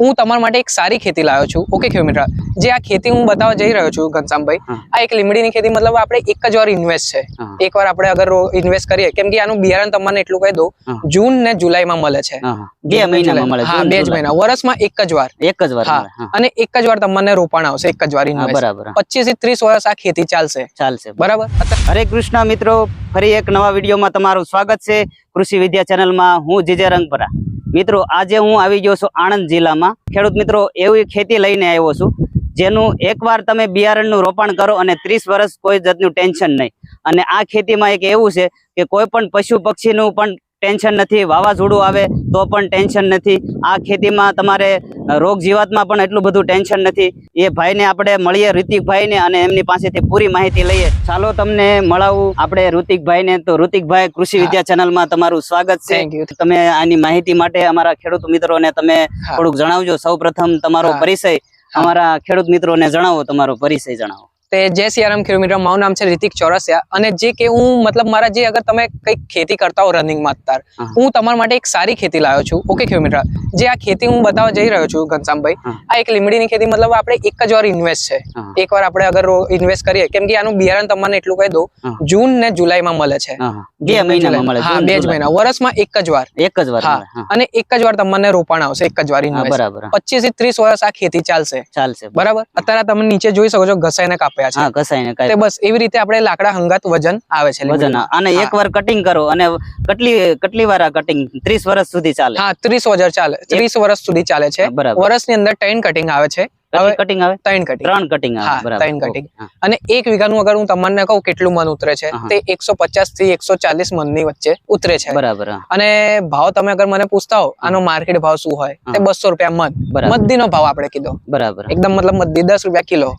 હું તમારા માટે એક સારી ખેતી લાવ્યો છું. ઓકે ખેડૂત મિત્ર જે આ ખેતી હું બતાવવા જઈ રહ્યો છું ઘનશ્યામભાઈ આ એક લીમડીની ખેતી મતલબ આપણે એક જ વાર ઇન્વેસ્ટ છે. એક વાર આપણે અગર ઇન્વેસ્ટ કરીએ કેમ કે આનું બિયારણ તમને એટલું કહી દઉં જૂન ને જુલાઈમાં મળે છે. બે મહિનામાં મળે હા બે જ મહિના. વર્ષમાં એક જ વાર. એક જ વાર હા. અને એક જ વાર તમને રોપાણ આવશે એક જ વાર બરાબર પચીસથી ત્રીસ વર્ષ આ ખેતી ચાલશે. ચાલશે બરાબર. હરે કૃષ્ણ મિત્રો ફરી એક નવા વિડીયોમાં તમારું સ્વાગત છે. કૃષિ વિદ્યા ચેનલમાં હું જીજે રંગપરા મિત્રો, આજે હું આવી ગયો છું આણંદ જિલ્લામાં. ખેડૂત મિત્રો, એવી ખેતી લઈને આવ્યો છું, જેનું એકવાર તમે બિયારણનું રોપણ કરો અને ત્રીસ વર્ષ કોઈ જાતનું ટેન્શન નહીં. અને આ ખેતીમાં એક એવું છે કે કોઈ પણ પશુ પક્ષીનું પણ ટેન્શન નથી વાવાઝોડું આવે તો પણ ટેન્શન નથી. આ ખેતીમાં તમારે રોગ જીવાતમાં પણ એટલું બધું ટેન્શન નથી. એ ભાઈને આપણે મળીએ ઋતિકભાઈને અને એમની પાસેથી પૂરી માહિતી લઈએ. ચાલો તમને મળાવું આપણે ઋતિકભાઈને. તો ઋતિકભાઈ કૃષિ. વિદ્યા ચેનલમાં તમારું સ્વાગત છે. તમે આની માહિતી માટે અમારા ખેડૂત મિત્રોને તમે થોડુંક જણાવજો. સૌ પ્રથમ તમારો. પરિચય. અમારા ખેડૂત મિત્રોને જણાવો તમારો પરિચય જણાવો. તે જય સિયારામ કિલોમીટર મારું નામ છે રિતિક ચોરસિયા અને જે કે હું મતલબ મારા જે અગર તમે કંઈક ખેતી કરતા હો રનિંગમાં અત્યાર હું. તમારા માટે એક સારી ખેતી લાવ્યો છું. ઓકે કિલોમીટર જે આ ખેતી હું બતાવવા જઈ રહ્યો છું ઘનશ્યામભાઈ આ એક લીમડીની ખેતી મતલબ આપણે એક જ વાર ઇન્વેસ્ટ છે. એક વાર આપણે અગર ઇન્વેસ્ટ કરીએ કેમ કે આનું બિયારણ તમને એટલું કહી દઉં જૂન ને જુલાઈમાં મળે છે. બે મહિનામાં મળે હા બે જ મહિના. વર્ષમાં એક જ વાર. એક જ વાર હા. અને એક જ વાર તમને રોપાણ આવશે એક જ વાર ઇન્વેસ્ટ બરાબર. હા. પચીસથી ત્રીસ વર્ષ આ ખેતી ચાલશે. ચાલશે. બરાબર? અત્યારે તમે નીચે જોઈ શકો છો ઘસાઈને કાપ્યા છે. હા કસાઈને તે બસ એવી રીતે આપણે લાકડા હંગાત વજન આવે છે વજન અને. એકવાર કટિંગ કરો અને કેટલી કેટલી વાર આ કટિંગ 30 વર્ષ સુધી ચાલે? હા ત્રીસ વર્ષ ચાલે. ત્રીસ વર્ષ સુધી ચાલે છે. વર્ષની અંદર ટેન કટિંગ આવે છે. કટિંગ આવે? ત્રણ કટિંગ ત્રણ કટિંગ આવે બરાબર. ત્રણ cutting. અને એક વીઘાનું અગર હું તમને કહું કેટલું મન ઉતરે છે તે એકસો પચાસથી એકસો ચાલીસ મનની વચ્ચે ઉતરે છે. બરાબર અને ભાવ તમે અગર મને પૂછતા હો આનો માર્કેટ ભાવ શું હોય તે બસો રૂપિયા મન. બરાબર. મદ્દીનો ભાવ આપણે કીધો. બરાબર. એકદમ મતલબ મદ્દી દસ રૂપિયા કિલો.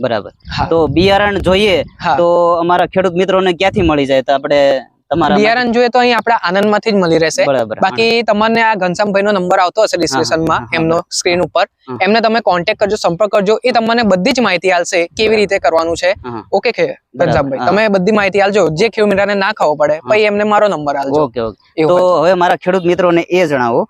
બરાબર. તો બિયારણ જોઈએ તો અમારા ખેડૂત મિત્રોને ક્યાંથી મળી જાય? તો આપણે બિયારણ જોઈએ તો અહીં આપણા આનંદમાંથી જ મળી રહેશે. બાકી તમને આ ઘનશ્યામભાઈ નો નંબર આવતો હશે ડિસ્ક્રિપ્શનમાં એમનો સ્ક્રીન ઉપર. એમને તમે કોન્ટેક્ટ કરજો સંપર્ક કરજો. એ તમને બધી જ માહિતી આલશે કેવી રીતે કરવાનું છે. ઓકે કે ઘનશ્યામભાઈ તમે બધી માહિતી આલજો જે ખેડૂતને ના ખાવો પડે પછી એમને મારો નંબર આલજો ઓકે ઓકે તો હવે મારા ખેડૂત મિત્રોને એ જણાવો.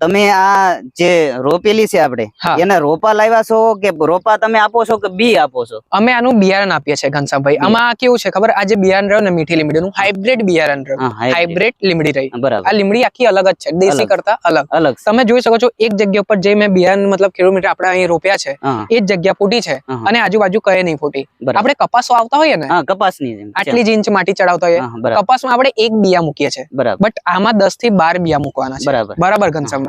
તમે આ જે રોપેલી છે આપણે એને એના રોપા લાવ્યા છો કે રોપા તમે આપો છો કે બી આપો છો? અમે આનું બિયારણ આપીએ છીએ ઘનશ્યામભાઈ આમાં કેવું છે ખબર? આ જે બિયારણ રહ્યો ને મીઠી લીમડીનું હાઇબ્રિડ બિયારણ. રહ્યું હા હાઇબ્રિડ લીમડી રહી. બરાબર. આ લીમડી આખી અલગ જ છે દેશી કરતા અલગ. અલગ તમે જોઈ શકો છો એક જગ્યા ઉપર જે મેં બિહાર મતલબ કિલોમીટર આપણે અહીં રોપ્યા છે એ જ જગ્યા ફૂટી છે અને આજુબાજુ કઈ નહીં ફૂટી. આપણે કપાસો આવતા હોઈએ ને કપાસની આટલી જ ઇંચ માટી ચડાવતા હોઈએ કપાસમાં આપણે એક બિયા મૂકીએ છીએ. બટ આમાં દસથી બાર બિયા મૂકવાના છે. બરાબર.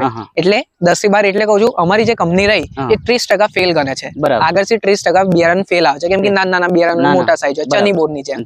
હા. એટલે દસથી બાર એટલે કહું છું અમારી જે કંપની રહી એ ત્રીસ ટકા ફેલ ગણે છે. આગળથી ત્રીસ ટકા બિયારણ ફેલ આવે છે. કેમ કે નાના નાના. બિયારણ મોટા સાઈઝ હોય ચની બોર્ડની જેમ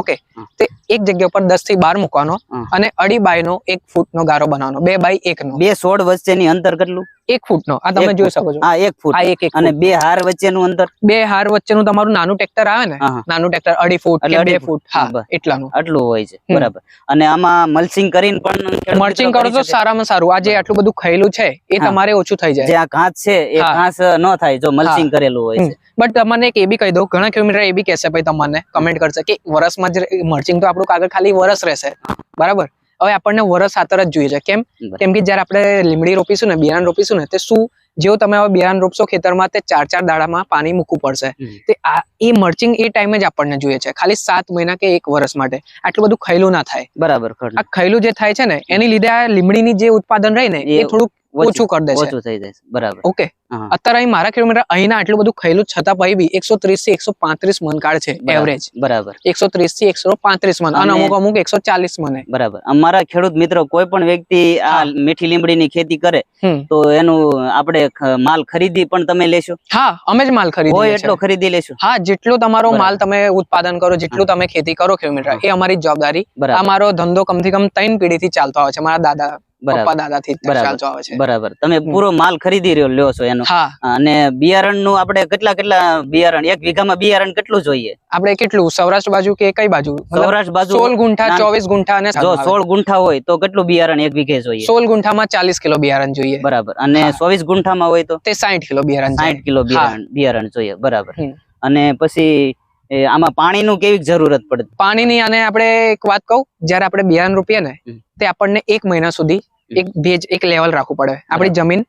ઓકે તે એક જગ્યા ઉપર દસથી બાર મૂકવાનો અને અડી બાય નો એક ફૂટ નો ગારો બનાવવાનો. બે બાય એક નો બે સોળ વચ્ચેની અંતર કેટલું? એક ફૂટ નો આ તમે જોઈ શકો છો. હા એક ફૂટ. આ એક અને બે હાર વચ્ચેનું અંતર? બે હાર વચ્ચેનું તમારું નાનું ટ્રેક્ટર આવે ને. નાનું ટ્રેક્ટર અઢી ફૂટ એટલે બે ફૂટ. હા એટલાનું. આટલું હોય છે. બરાબર. અને આમાં મલ્સિંગ કરીને પણ મલ્સિંગ મર્ચિંગ કરો તો સારામાં સારું. આ જે આટલું બધું ખાયેલું છે એ તમારે ઓછું થઈ જાય. આ ઘાસ છે એ ઘાસ ન થાય જો મલ્સિંગ કરેલું હોય છે. બટ તમને એક એ બી કહી દઉં. ઘણા કિલોમીટર એ બી કહેશે ભાઈ તમને કમેન્ટ કરશે કે વરસમાં જ મર્ચિંગ તો આપણું કાગળ ખાલી વરસ રહેશે. બરાબર? હવે આપણને વરસ આતર જ જોઈએ છે. કેમ? કેમ કે જયારે આપણે લીમડી રોપીશું ને બિયારણ રોપીશું ને તે શું જેવું તમે હવે બિયારણ રોપશો ખેતરમાં તે ચાર ચાર દાડામાં પાણી મૂકવું પડશે. તે આ એ મર્ચિંગ એ ટાઈમે જ આપણને જોઈએ છે. ખાલી સાત મહિના કે એક વર્ષ માટે. આટલું બધું ખૈલું ના થાય. બરાબર આ ખૈલું જે થાય છે ને એની લીધે આ લીમડીની જે ઉત્પાદન રહી ને એ એ થોડુંક ઓછું કરી દે છે ઓછું થઈ જાય બરાબર. ઓકે. અત્યારે અહીં મારા કિલોમીટર અહીંના આટલું બધું ખાયેલું છતાં પછી બી એકસો ત્રીસથી એકસો પાંત્રીસ મન કાઢ છે એવરેજ બરાબર. એકસો ત્રીસથી એકસો પાંત્રીસ મન. અને અમુક અમુક એકસો ચાલીસ મને બરાબર. અમારા ખેડૂત મિત્રો કોઈ પણ વ્યક્તિ આ. મીઠી લીમડીની ખેતી કરે તો એનું આપણે માલ ખરીદી પણ તમે લેશો? હા અમે જ માલ હોય એટલો ખરીદી લેશો? હા જેટલો તમારો માલ તમે ઉત્પાદન કરો જેટલું તમે ખેતી કરો કિલોમીટર એ અમારી જવાબદારી. આ મારો ધંધો કમથી કમ ત્રણ પેઢી થી ચાલતો આવે છે મારા દાદા. પપ્પા દાદા થી ચાલતો આવે છે. બરાબર. તમે પૂરો માલ ખરીદી રહ્યો લ્યો છો એનો. અને બિયારણનું આપણે કેટલા કેટલા બિયારણ એક વીઘામાં બિયારણ કેટલું જોઈએ? આપણે કેટલું? સૌરાષ્ટ્ર બાજુ કે કઈ બાજુ? સૌરાષ્ટ્ર બાજુ સોળ ગુંઠા ચોવીસ ગુંઠા અને જો સોળ ગુંઠા હોય તો કેટલું બિયારણ એક વીઘે જોઈએ? સોળ ગુંઠામાં ચાલીસ કિલો બિયારણ જોઈએ. બરાબર. અને. ચોવીસ ગુંઠામાં હોય તો? તે સાઠ કિલો બિયારણ. સાઠ કિલો બિયારણ બિયારણ જોઈએ. બરાબર. અને પછી આમાં પાણીનું કેવી જરૂરત પડે? પાણીની અને આપણે એક વાત કહું. જયારે આપણે બિયારણ રોપીએ ને તે આપણને એક મહિના સુધી એક ભેજ એક લેવલ રાખવું પડે. આપણી જમીન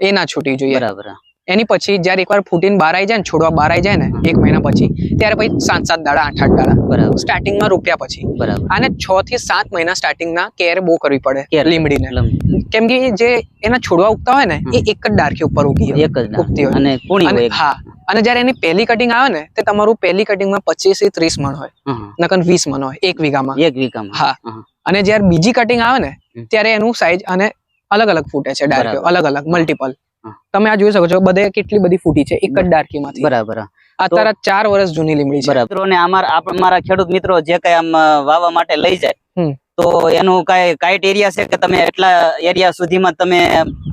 એ ના છૂટી જોઈએ. બરાબર. એની પછી જયારે એકવાર ફૂટીને બહાર આવી જાય ને છોડવા બહાર આવી જાય ને એક મહિના પછી ત્યારે પછી સાત સાત દાડા આઠ આઠ દાડા. બરાબર. સ્ટાર્ટિંગમાં રોપ્યા પછી. બરાબર. અને છ થી સાત મહિના સ્ટાર્ટિંગના કેર બહુ કરવી પડે. લીમડીને. કેમ કે જે એના છોડવા ઉગતા હોય ને એ એક જ ડારખી ઉપર ઉગી હોય. એક જ ઉગતી હોય. અને. હા. અને જયારે એની પહેલી કટિંગ આવે ને તે તમારું પહેલી કટિંગમાં પચીસથી ત્રીસ મણ હોય. નકર વીસ મણ હોય એક વીઘામાં. એક વીઘામાં. હા. અને જયારે બીજી કટિંગ આવે ને ત્યારે એનું સાઈઝ અને અલગ અલગ ફૂટે છે ડાળખીઓ અલગ અલગ મલ્ટિપલ તમે આ જોઈ શકો છો બધે કેટલી બધી ફૂટી છે એક જ ડાળખીમાંથી બરાબર અત્યારે ચાર વર્ષ જૂની લીમડી છે. અમારા આપણ મારા ખેડૂત મિત્રો જે કઈ આમ વાવવા માટે લઈ જાય તો એનું કઈ કાઈટ એરિયા છે કે તમે એટલા એરિયા સુધીમાં તમે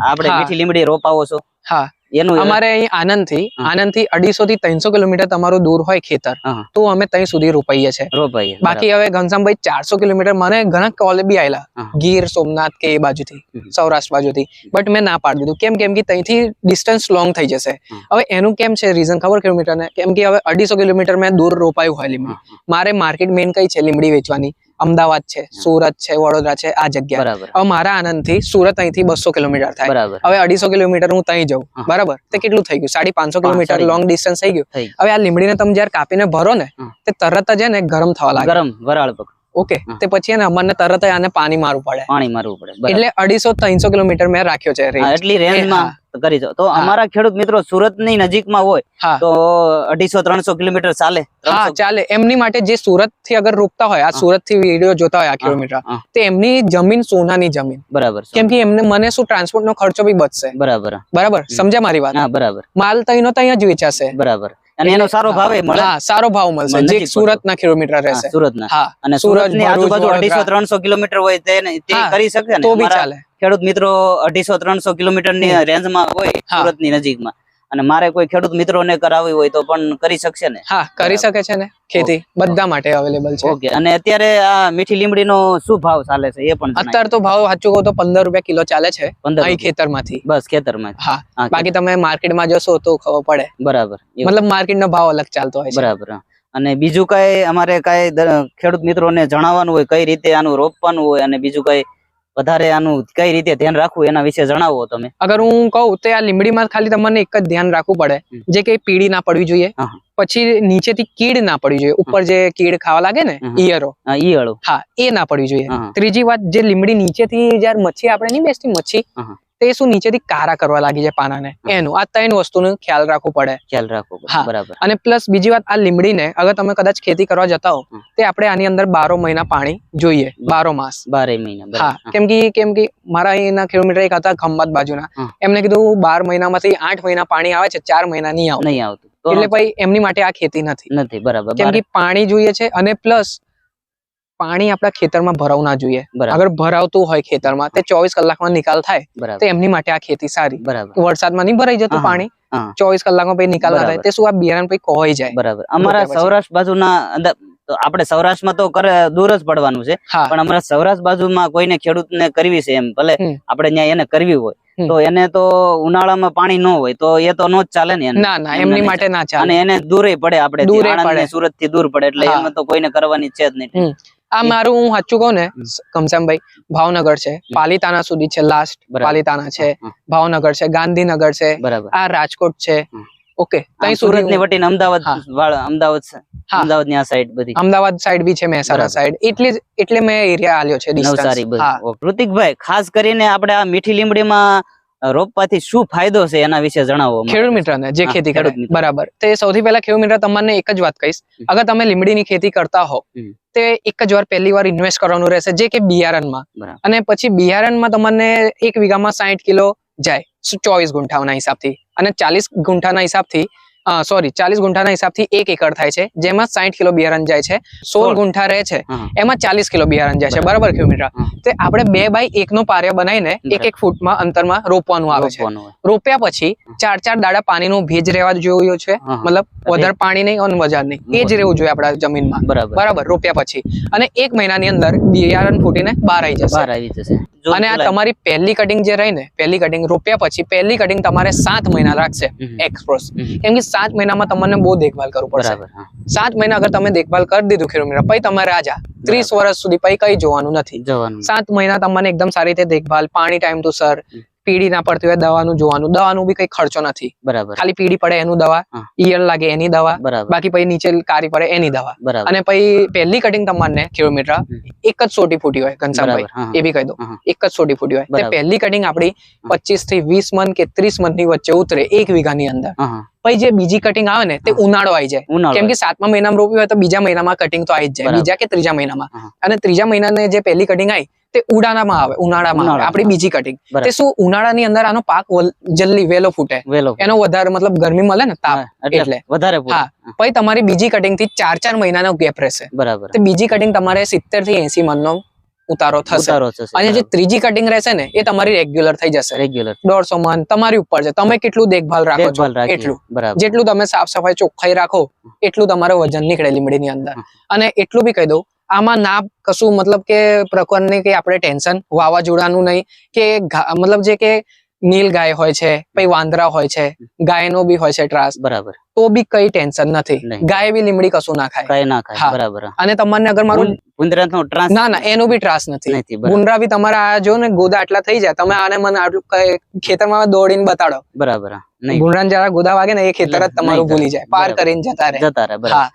આપણે મીઠી લીમડી રોપાવો છો? હા. એનું અમારે અહીં આનંદથી આનંદથી અઢીસો થી ત્રણસો કિલોમીટર તમારું દૂર હોય ખેતર તો અમે ત્યાં સુધી રોપાઈએ છે રોપાઈએ બાકી હવે ઘનશ્યામભાઈ ચારસો કિલોમીટર મને ઘણા કોલ બી આયેલા. ગીર સોમનાથ કે એ બાજુથી. સૌરાષ્ટ્ર બાજુથી. બટ મેં ના પાડી દીધું. કેમ કેમ કે ત્યાંથી ડિસ્ટન્સ લોંગ થઈ જશે. હવે એનું કેમ છે રીઝન ખબર કિલોમીટર ને કેમ કે હવે અઢીસો કિલોમીટર મેં દૂર રોપાયું હોય લીમડી. મારે માર્કેટ મેઇન કઈ છે લીમડી વેચવાની? અમદાવાદ છે સુરત છે વડોદરા છે આ જગ્યા. બરાબર. મારા આનંદથી સુરત અહીંથી બસો કિલોમીટર થાય. બરાબર. હવે અઢીસો કિલોમીટર હું ત્યાં જાઉં. બરાબર? તે કેટલું થઈ ગયું? સાડી પાંચસો કિલોમીટર લોંગ ડિસ્ટન્સ થઈ ગયું. હવે આ લીમડીને તમે જયારે કાપીને ભરો ને. તે તરત જ એને ગરમ થવા લાગે. ગરમ વરાળ ઓકે. તે પછી એને અમને તરત જ આને પાણી મારવું પડે. પાણી મારવું પડે. એટલે અઢીસો ત્રણસો કિલોમીટર મેં રાખ્યો છે એટલી રેન્જમાં કરી દો તો અમારા ખેડૂત મિત્રો સુરતની નજીકમાં હોય તો અઢીસો ત્રણસો કિલોમીટર ચાલે. હા ચાલે. એમની માટે જે સુરતથી અગર રોકતા હોય આ સુરતથી વીડિયો જોતા હોય આ કિલોમીટર તો એમની જમીન સોનાની જમીન. બરાબર કેમ કે એમને મને શું ટ્રાન્સપોર્ટ નો ખર્ચો બી બચશે. બરાબર. બરાબર? સમજ્યા મારી વાત? બરાબર. માલ તઈનો ત્યાં જ વેચાશે. બરાબર. અને એનો સારો ભાવ મળે. હા સારો ભાવ મળશે. જે સુરત ના કિલોમીટર રહેશે. સુરત ના અને સુરત, ની આજુબાજુ અઢીસો ત્રણસો કિલોમીટર હોય તે કરી શકે તો બી ચાલે. ખેડૂત મિત્રો અઢીસો ત્રણસો કિલોમીટરની રેન્જમાં હોય હા. સુરતની નજીકમાં. અને મારે કોઈ ખેડૂત મિત્રો ને કરાવવી હોય તો પણ કરી શકશે ને? હા કરી શકે છે ને? ખેતી બધા માટે અવેલેબલ છે. ઓકે. અને અત્યારે આ મીઠી લીમડી નો શું ભાવ ચાલે છે એ પણ અત્યારે તો ભાવ સાચું કહું તો પંદર રૂપિયા કિલો ચાલે છે. અહીં. ખેતરમાંથી. બસ ખેતરમાં હા. બાકી તમે માર્કેટમાં જશો તો ખબર પડે. બરાબર. મતલબ માર્કેટ નો ભાવ અલગ ચાલતો હોય બરાબર અને બીજું કઈ અમારે કઈ ખેડૂત મિત્રોને જણાવવાનું હોય કઈ રીતે આનું રોપવાનું હોય અને બીજું કઈ વધારે આનું કઈ રીતે ધ્યાન રાખવું એના વિશે જણાવો તમે. અગર હું કહું તો આ લીમડીમાં ખાલી તમને એક જ ધ્યાન રાખવું પડે. જે કે પીળી ના પડવી જોઈએ. પછી નીચેથી કીડ ના પડવી જોઈએ. ઉપર જે કીડ ખાવા લાગે ને. ઈયરો હા, હા એ ના પડવી જોઈએ. ત્રીજી વાત જે લીમડી નીચેથી જયારે મચ્છી આપણે નહીં બેસતી મચ્છી તે શું નીચેથી કારા કરવા લાગી જાય પાનાને? એનું આ ત્રણ વસ્તુનું ખ્યાલ રાખવું પડે. ખ્યાલ રાખવો બરાબર. અને પ્લસ બીજી વાત આ લીમડીને અગર તમે કદાચ ખેતી કરવા જતા હો. તે આપણે આની અંદર બારો મહિના પાણી જોઈએ. બારો માસ. બારે મહિના હા. કેમ કે કેમ કે મારા અહીંના કિલોમીટર એક હતા ખંભાત બાજુના. એમને કીધું બાર મહિનામાંથી આઠ મહિના પાણી આવે છે ચાર મહિના નહીં આવતું. એટલે ભાઈ એમની માટે આ ખેતી નથી. નથી બરાબર. કેમ કે પાણી જોઈએ છે અને પ્લસ પાણી આપણા ખેતરમાં ભરાવું ના જોઈએ. અગર ભરાવતું હોય ખેતરમાં તે ચોવીસ કલાકમાં નિકાલ થાય તો એમની માટે આ ખેતી સારી. વરસાદમાં નહીં ભરાઈ જતું પાણી ચોવીસ કલાકમાં પછી નિકાલ ના થાય તે શું આ બિયારણ પછી કોવાઈ જાય. બરાબર. અમારા સૌરાષ્ટ્ર બાજુના અંદર તો આપણે સૌરાષ્ટ્રમાં તો કરે દૂર જ પડવાનું છે. પણ અમારા સૌરાષ્ટ્ર બાજુમાં કોઈને ખેડૂતને કરવી છે એમ ભલે આપણે ત્યાં એને કરવી હોય તો એને તો ઉનાળામાં પાણી ન હોય તો એ તો નો જ ચાલે ને ના ના એમની માટે ના અને એને દૂરે પડે આપણે સુરતથી દૂર પડે એટલે. એમાં તો કોઈને કરવાની છે જ નહીં. આ મારું હું સાચું કહું ને હમ. ભાવનગર છે. પાલીતાણા સુધી છે લાસ્ટ બરાબર. છે ભાવનગર છે ગાંધીનગર છે આ રાજકોટ છે. ઓકે તઈ સુરતની વટીને અમદાવાદ વાળા અમદાવાદ. અમદાવાદની આ સાઈડ બધી. અમદાવાદ સાઈડ બી છે મહેસાણા. સાઈડ એટલે એટલે મેં એરિયા આલ્યો છે ડિસ્ટન્સ હા. ઋતિકભાઈ ખાસ કરીને આપણે આ મીઠી લીમડીમાં રોપવાથી શું ફાયદો છે એના વિશે જણાવો. ખેડૂત મિત્રને જે ખેતી કરે. બરાબર. તે સૌથી પહેલા ખેડૂત મિત્ર તમને એક જ વાત કહીશ. અગર તમે લીમડીની ખેતી કરતા હો તે એક જ વાર પહેલી વાર ઇન્વેસ્ટ કરવાનું રહેશે જે કે બિયારણમાં. અને પછી બિયારણમાં તમને એક વીઘામાં સાઠ કિલો જાય ચોવીસ ગુંઠાઓના હિસાબથી. અને ચાલીસ ગુંઠાના હિસાબથી સોરી ચાલીસ ગુંઠાના હિસાબથી એક એકર થાય છે જેમાં સાઠ કિલો બિયારણ જાય છે સોળ. ગુંઠા રહે છે એમાં ચાલીસ કિલો બિયારણ જાય છે. બરાબર. કિલોમીટર. તે આપણે બે બાય એક નો પાર્ય બનાવીને એક એક ફૂટમાં અંતરમાં રોપવાનું આવે છે. રોપ્યા પછી ચાર ચાર દાડા પાણીનો ભેજ રહેવા જોયો છે. મતલબ વધારે પાણી નહીં અને વધારે નહીં. એ જ રહેવું જોઈએ આપણા જમીનમાં. બરાબર. બરાબર રોપ્યા પછી. અને એક મહિનાની અંદર બિયારણ ફૂટીને બહાર આવી જશે. બહાર આવી જશે. અને આ તમારી પહેલી કટિંગ જે રહી ને પહેલી કટિંગ રોપ્યા પછી પહેલી કટિંગ તમારે સાત મહિના રાખશે એક્સપ્રોસ કેમ કે સાત મહિનામાં તમને બહુ દેખભાલ કરવું પડશે. સાત મહિના અગર તમે દેખભાલ કરી દીધું કિલોમીટર પછી તમે રાજા ત્રીસ વર્ષ સુધી પછી કઈ જોવાનું નથી. સાત મહિના તમને એકદમ સારી રીતે દેખભાલ પાણી ટાઈમ ટુ સર પીડી ના પડતી હોય દવાનું જોવાનું. દવાનું બી કઈ ખર્ચો નથી. બરાબર. ખાલી પીડી પડે એનું દવા ઈયળ લાગે એની દવા બરાબર. બાકી પછી નીચે કારી પડે એની દવા. બરાબર. અને પછી પહેલી કટિંગ તમને કિલોમીટર એક જ સોટી ફૂટી હોય ઘનશ્યામભાઈ. એ બી કહી દો. એક જ સોટી ફૂટી હોય. પહેલી કટિંગ આપણી પચીસથી વીસ મન કે ત્રીસ મનની વચ્ચે ઉતરે એક વીઘાની અંદર. પછી જે બીજી કટિંગ આવે ને તે ઉનાળો આવી જાય. કેમ કે સાતમા મહિનામાં રોપ્યું હોય તો બીજા મહિનામાં કટિંગ તો આવી જ જાય. બીજા કે ત્રીજા મહિનામાં. અને ત્રીજા મહિનાને જે પહેલી કટિંગ આવી તે ઉડાનામાં આવે ઉનાળામાં આવે. આપણી બીજી કટિંગ. તે શું ઉનાળાની અંદર આનો પાક જલ્દી વેલો ફૂટે. એનો વધારે મતલબ ગરમી મળે ને તાપ એટલે. વધારે હા. પછી તમારી બીજી કટિંગથી ચાર ચાર મહિનાનો ગેપ રહેશે. બરાબર. તે બીજી કટિંગ તમારે સિત્તેરથી એસી મનનો ઉતારો થશે. અને જે ત્રીજી કટિંગ રહેશે ને એ તમારી રેગ્યુલર થઈ જશે. રેગ્યુલર દોઢસો મન તમારી ઉપર છે. તમે કેટલું દેખભાલ રાખો છો? એટલું. બરાબર. જેટલું તમે સાફ સફાઈ ચોખ્ખાઈ રાખો એટલું તમારે વજન નીકળે લીમડીની અંદર. અને એટલું બી કહી દઉં આમાં ના કશું મતલબ કે પ્રકરણની કે આપણે ટેન્શન વાવાઝોડાનું નહીં કે મતલબ જે કે નીલ ગાય હોય છે પછી વાંદરા હોય છે ગાયનો બી હોય છે ત્રાસ. બરાબર. તો બી કઈ ટેન્શન નથી. ગાય બી લીમડી કશું ના ખાય. ના ખાય. બરાબર અને તમને અગર મારું નો ના ના એનો બી ત્રાસ નથી. ગુંદરા બી તમારા આ જો ને ગોદા આટલા થઈ જાય તમે આને મને આટલું ખેતરમાં દોડીને બતાડો. બરાબર. નહીં. જરા ગોદા વાગે ને એ ખેતર જ તમારું ભૂલી જાય. પાર. કરીને જતા રહે. જતા રહે હા.